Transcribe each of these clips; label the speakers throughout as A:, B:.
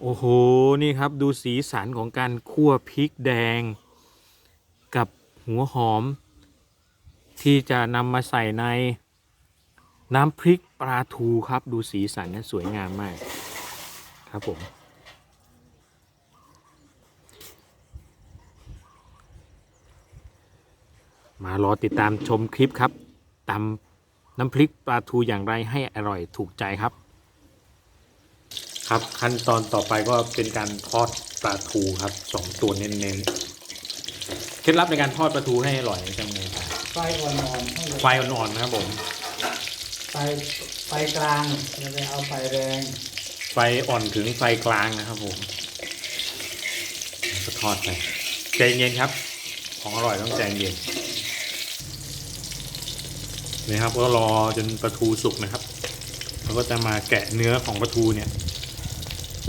A: โอ้โห นี่ครับดูสีสันของการคั่วพริกแดง กับหัวหอม ที่จะนำมาใส่ในน้ำพริกปลาทูครับ ดูสีสันนะสวยงามมาก ครับผมมารอติดตามชมคลิปครับตำน้ำพริกปลาทูอย่างไรให้อร่อยถูกใจครับ ครับขั้นตอนต่อไปก็เป็นการทอดปลาทูครับสองตัวเน้นๆเคล็ดลับในการทอดปลาทูให้อร่อยจังเลยครับ
B: ไฟอ่อนๆให้
A: ไฟอ่อนๆนะครับผม
B: ไฟไฟกลางอย่าไปเอาไฟแรง
A: ไฟอ่อนถึงไฟกลางนะครับผมก็ทอดไปใจเย็นครับ ของอร่อยต้องใจเย็นนี่ครับก็รอจนปลาทูสุกนะครับเราก็จะมาแกะเนื้อของปลาทูเนี่ย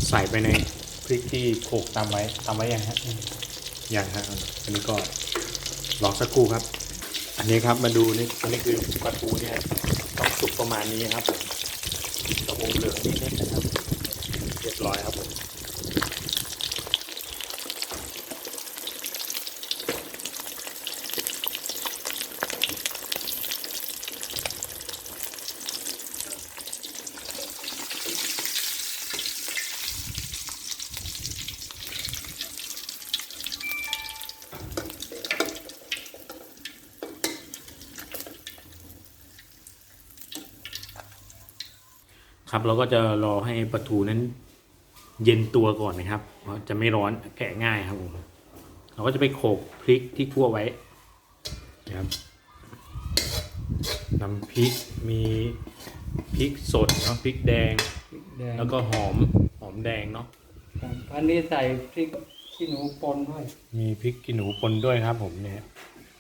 A: ใส่ไปในพริกที่โขลกตามไว้ตามไว้ยังฮะยังครับอันนี้ก็รอสักครู่ครับ อันนี้ครับมาดูนี่อันนี้คือปลาทูเนี่ยต้องสุกประมาณนี้ครับผมกระวงเหลืองนิดๆนะครับเรียบร้อยครับผม ครับเราก็จะรอให้ปลาทูนั้นเย็นตัวก่อนนะครับ เพราะจะไม่ร้อนแกะง่ายครับผมเราก็จะไปโขลกพริกที่คั่วไว้นะครับน้ำพริกมีพริกสดเนาะพริกแดง
B: พริกแดง
A: แล้วก็หอมหอมแดงเนาะ
B: ครับอันนี้ใส่พริกขี้หนูปนด้วย
A: มีพริกขี้หนูปนด้วยครับ ผมเนี่ย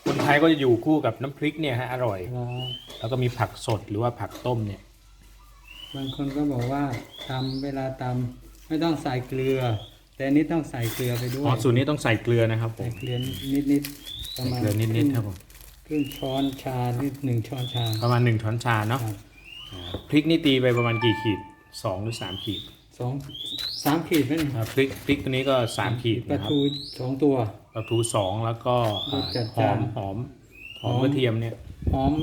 A: คนไทยก็จะอยู่คู่กับน้ำพริกเนี่ยฮะอร่อย
B: แล้ว
A: แล้วก็มีผักสดหรือว่าผักต้มเนี่ย
B: บางคนก็บอกว่าตำเวลาตำไม่ต้องใส่เกลือ แต่อันนี้ต้องใส่เกลือไปด้ว
A: อ๋อยสูตรนี้ต้องใส่เกลือนะครับผ
B: ใส่
A: ม
B: เกลือนิดๆประมาณ
A: เกลือนิดๆครับผม
B: ครึ่งช้อนชานิดหนึ่งช้อนชา
A: ประมาณหนึ่งช้อนชาเนาะ
B: ครับ
A: อ่าพริกนี่ตีไปประมาณกี่ขีดสองหรือสามขีด
B: สองสามขีดไหมเนี่ย
A: อ่าพริกพริกตัวนี้ก็สามขีด
B: ปลา
A: นะครับ
B: ทูสองตัว
A: ปลาทูสองแล้วก็อ่าร
B: สจัด
A: ห
B: จ้า
A: อนมหอมหอม
B: หอม
A: กระเทียมเนี่ย
B: หอม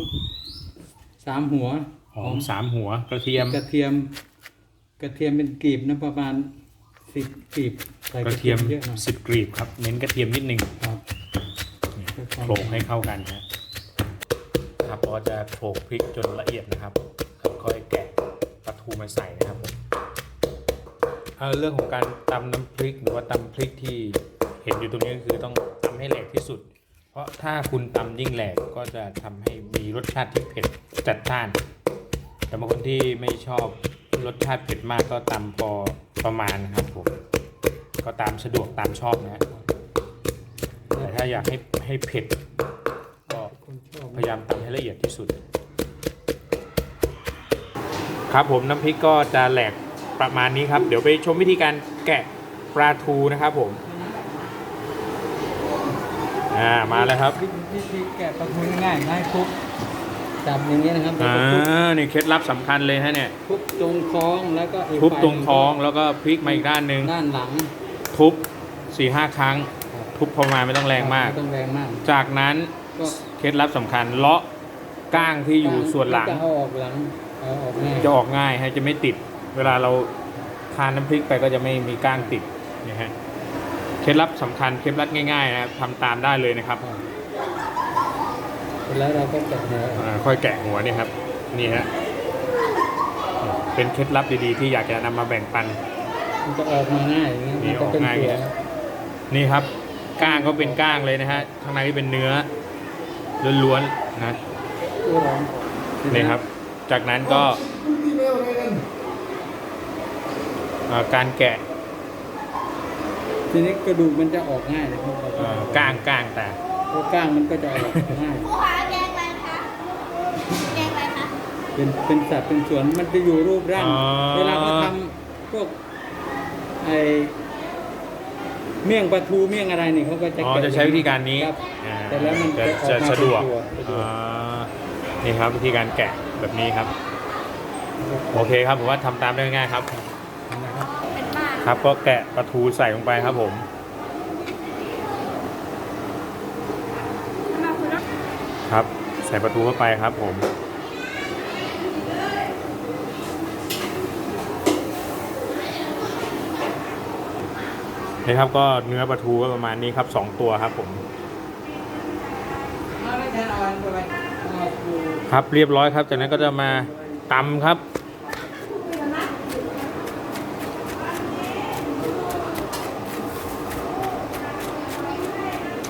B: สามหัว
A: หอมสามหัวกระเทียม
B: กระเทียม กระเทียมเป็นกลีบนะประมาณสิบกลีบใส่
A: กระเทียม
B: เยอะหน่อย
A: สิบกรีบครับ เน้นกระเทียมนิดหนึ่ง
B: ครับ
A: โขลกให้เข้ากันนะครับพอจะโขลกพริกจนละเอียดนะครับแล้วค่อยแกะปลาทูมาใส่นะครับผมเอ่อเรื่องของการตำน้ำพริกหรือว่าตำพริกที่เห็นอยู่ตรงนี้ก็คือต้องตำให้แหลกที่สุด เพราะถ้าคุณตำยิ่งแหลกก็จะทำให้มีรสชาติที่เผ็ดจัดจ้าน แต่บางคนที่ไม่ชอบรสชาติเผ็ดมากก็ตำพอประมาณนะครับผม ก็ตามสะดวกตามชอบนะฮะแต่ถ้าอยากให้ให้เผ็ดก็พยายามตำให้ละเอียดที่สุด ครับผมน้ำพริกก็จะแหลกประมาณนี้ครับ เดี๋ยวไปชมวิธีการแกะปลาทูนะครับผมอ่ามาแล้วครับ
B: วิธีแกะปลาทูง่ายง่ายคลุก จับอย่างนี้นะครับแล้ว
A: อ่า
B: ก็คลุก
A: นี่เคล็ดลับสำคัญเลยฮะเนี่ย
B: คลุกตรงท้องแล้วก็อีก
A: ทุบ
B: ฝ่าย
A: ตรงท้องแล้วก็พลิกมาอีกด้านหนึ่ง
B: ด้านหลัง
A: ทุบสี่ห้าครั้ง ทุบประมาณไม่ต้องแรงมาก
B: ไต้องแรงมาก
A: จากนั้น
B: ก็
A: เคล็ดลับสำคัญเลาะก้างที่อยู่ส่วนหลัง
B: จะเอาออกหลังเอาออกง่าย
A: จะออกง่ายฮะจะไม่ติด เวลาเราทานน้ำพริกไปก็จะไม่มีก้างติดเนี่ยฮะเคล็ดลับสำคัญเคล็ดลับง่ายๆนะครับทำตามได้เลยนะครับ
B: ครับ แล้วเราก็แกะเนื้อออก
A: อ่าค่อยแกะหัวเนี่ยครับ นี่ฮะ เป็นเคล็ดลับดีๆ ที่อยากจะนำมาแบ่งปัน
B: มันจะออกมาง่ายอย่างเงี้ย
A: นี่
B: มันจะเป็น
A: ออกง่าย
B: ตัว
A: เนี่ยนี่ครับ ก้างก็เป็นก้างเลยนะฮะ ข้างในเป็นเนื้อล้วนๆนะ
B: ตัวร้อน
A: นี่ครับ จากนั้นก็อ่าการแกะ
B: ทีนี้กระดูกมันจะออกง่ายเลยครับ
A: เอ่อก้างก้างแต่
B: เพราะก้างมันก็จะออกง่าย
C: ผู้ค้าแกงอะไรคะแกงอะไรคะ
B: เป็นเป็นสัตว์เป็นส่วนมันจะอยู่รูปร่าง
A: อ๋อ
B: เวลาเขาทำพวกไอเมี่ยงปลาทูเมี่ยงอะไรนี่เขาก็จะ
A: อ๋อ
B: แก
A: จะใช้วิธีการนี้
B: ครับ
A: อ่า
B: แต่แล้วมัน
A: จะ
B: จะออกมา
A: จะสะดวก
B: เป็นตัวสะดวก
A: อ่านี่ครับวิธีการแกะแบบนี้ครับ โอเคครับผมว่าทำตามได้ง่ายครับ
B: นะครับ
C: เป็นป้า
A: ครับก็แกะปลาทูใส่ลงไปครับผม ครับ ใส่ปลาทูเข้าไปครับผม นี่ครับก็เนื้อปลาทูก็ประมาณนี้ครับสองตัวครับผม ครับเรียบร้อยครับ จากนั้นก็จะมาตำครับ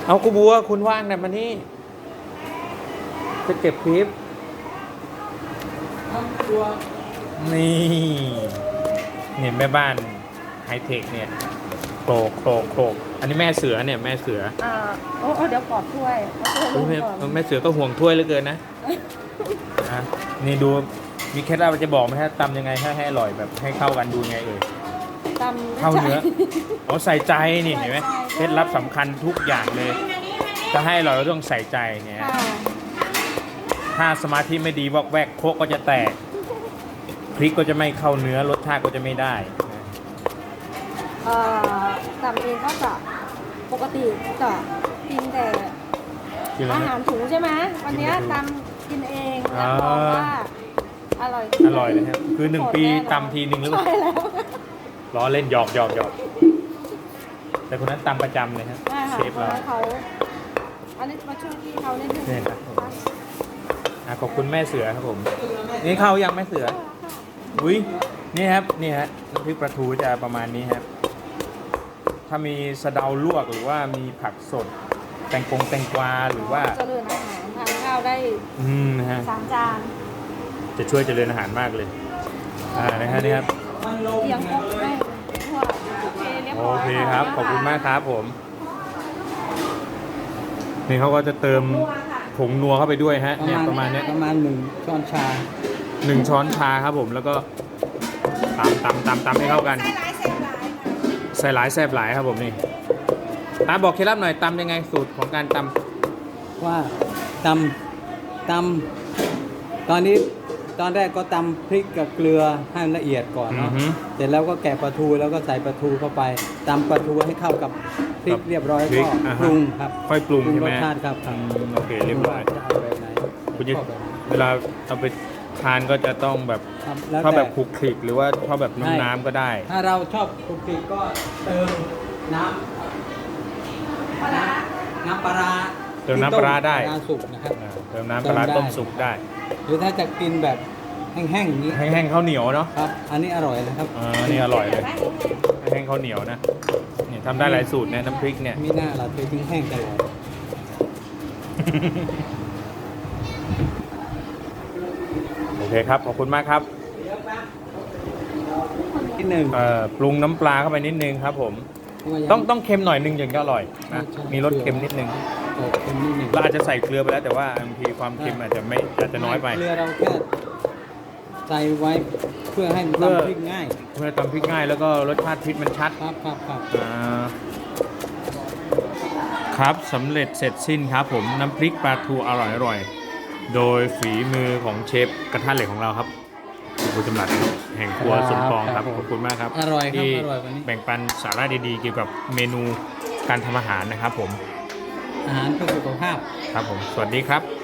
A: เอากูบัวคุณว่างหน่อยมานี่ จะเก็บคลิป
B: เอาตัว
A: นี่เห็นแม่บ้านไฮเทคเนี่ยโครกโครกโครกอันนี้แม่เสือเนี่ยแม่เสือ
C: อ่าโอ้เดี๋ยวกรอบถ้วยเอาถ้วยล
A: โอ้ย
C: ง
A: แม่
C: ก่อน
A: แม่เสือก็ห่วงถ้วยเหลือเกินนะอะนี่ดูมีเคล็ดลับจะบอกไหมฮะตำยังไงให้ให้อร่อยแบบให้เข้ากันดูยังไงเอ่ย
C: ตำ
A: เข้าเนื้อ อ๋อใส่ใจนี่เห็นไหม
C: ใส่ใจ
A: เคล็ดลับสำคัญทุกอย่างเลย จะให้อร่อยเราต้องใส่ใจเนี่ย
C: ค่ะ
A: ถ้าสมาธิไม่ดีวอกแวกโคกก็จะแตก พริกก็จะไม่เข้าเนื้อรสชาติก็จะไม่ได้นะ
C: เอ่อตำเองก็จะปกติจะกินแต่
A: กินแล้ว
C: อา
A: นะ
C: หารถุงใช่ไหมวันเนี้ย
A: กินแต่ถุง
C: ตำกินเองแล้วบอกว่าอร่อย
A: อร่อยเลยครับคือหนึ่งปีตำทีหนึ่งหรือเปล่า
C: ใช่แล้ว
A: ล้อเล่นหยอกหยอกหยอกแต่คนนั้นตำประจำเลยครับ
C: ใช่ค่ะ
A: เชฟ
C: เพราะ
A: เรา
C: ว่าเขาอันนี้มาช่วยพี่เขาเล่น
A: เนี่ยครับ อะขอบคุณแม่เสือครับผม นี่เข้ายังแม่เสือ อุ้ยนี่ครับ นี่ฮะน้ำพริกปลาทูจะประมาณนี้ครับ ถ้ามีสะเดาลวกหรือว่ามีผักสด แตงกงแตงกวาหรือว่า
C: เจริญอาหารทานข้าวได้
A: อืมนะฮะ
C: สามจาน
A: จะช่วยเจริญอาหารมากเลย อ่า นะฮะนี่ครับ
B: มันลง
C: เตียงครบได้ทั่วโอเคเรียบ
A: โอ
C: ร้อย
A: เคะครับ ขอบคุณมากครับผม นี่เขาก็จะเติม ผงนัวเข้าไปด้วยฮะเนี่ยประมาณเนี้ย
B: ประมาณหนึ่งช้อนชา
A: หนึ่งช้อนชาครับผมแล้วก็ตำตำตำตำให้เข้ากัน ใส่หลายแซ่บหลายครับผมนี่ตาบอกเคล็ดลับหน่อยตำยังไงสูตรของการต
B: ว่าตำตำตอนนี้ ตอนแรกก็ตำพริกกับเกลือให้ละเอียดก่อนำ
A: อือ
B: เนาะ
A: ฮึ
B: เสร็จแล้วก็แกะปลาทูแล้วก็ใส่ปลาทูเข้าไปตำปลาทูให้เข้ากับพริ
A: ครั
B: ก
A: บ
B: เรียบร้อย
A: พริ
B: ก็
A: กอ่าฮะ
B: ปรุงครับ
A: ค่อยปรุง
B: ปรุง
A: ใช่
B: ร
A: ไหม
B: สชาติครับครับ
A: อืมโอเคเรียบร้อย
B: ว่าจะเอาแบบไหน
A: คุณจะ
B: ชอบแบบไหน
A: เวลาเอาไปทานก็จะต้องแบบ
B: ครับแล้ว
A: ชอบแบ
B: แต่
A: บคลุกคลิกหรือว่าชอบแบบ
B: ใช่
A: น้ำน้ำๆก็ได้
B: ถ้าเราชอบคลุกคลิกก็เติมน้ำน้ำปลาร้า
A: เติมน้ำปลาร้าได้
B: ปลาร้าสุกนะครับ
A: อ่าเติมน้ำปลาร้า
B: เติมได้
A: ต้มสุกได้
B: หรือถ้าจะกินแบบแห้งๆอย่างนี้
A: แห้งๆข้าวเหนียวเนาะ
B: ครับ อันนี้อร่อยนะครับ
A: อ่านี่อร่อยเลยแห้งๆข้าวเหนียวนะเนี่ยทำได้หลายสูตรเนี่ยน้ำพริกเนี่ย
B: มีหน้าเราเคยทิ้งแห้งตลอด
A: โอเคครับขอบคุณมากครับ
B: นิดหนึ่ง
A: เอ่อปรุงน้ำปลาเข้าไปนิดนึงครับ ผม ต้องต้องเค็มหน่อยนึงถึงจะอร่อยนะ
B: ใช่
A: มีรสเค็มนิดนึง
B: โอ้เค็มนิดหนึ่ง
A: เราอาจจะใส่เกลือไปแล้วแต่ว่าบางทีความเค็มอาจจะไม่อาจจะน้อยไป
B: เกลือเราแค่ใส่ไว้เพื่อให้
A: เพื่อ
B: ตำพริกง่าย
A: เพื่อทำพริกง่ายแล้วก็รสชาติพริกมันชัด
B: ครับครับครับ
A: อ่าครับสำเร็จเสร็จสิ้นครับผมน้ำพริกปลาทูอร่อยอร่อยโดยฝีมือของเชฟกระทะเหล็กของเราครับคุณจำหลัดแห่งครัวสมปองครับขอบคุณมากครับ
B: อร่อยครับ
A: ที่
B: อร่อยวันนี้
A: แบ่งปันสาระดีๆเกี่ยวกับเมนูการทำอาหารนะครับผม
B: อาหารเพื่อสุขภาพ
A: ครับผม สวัสดีครับ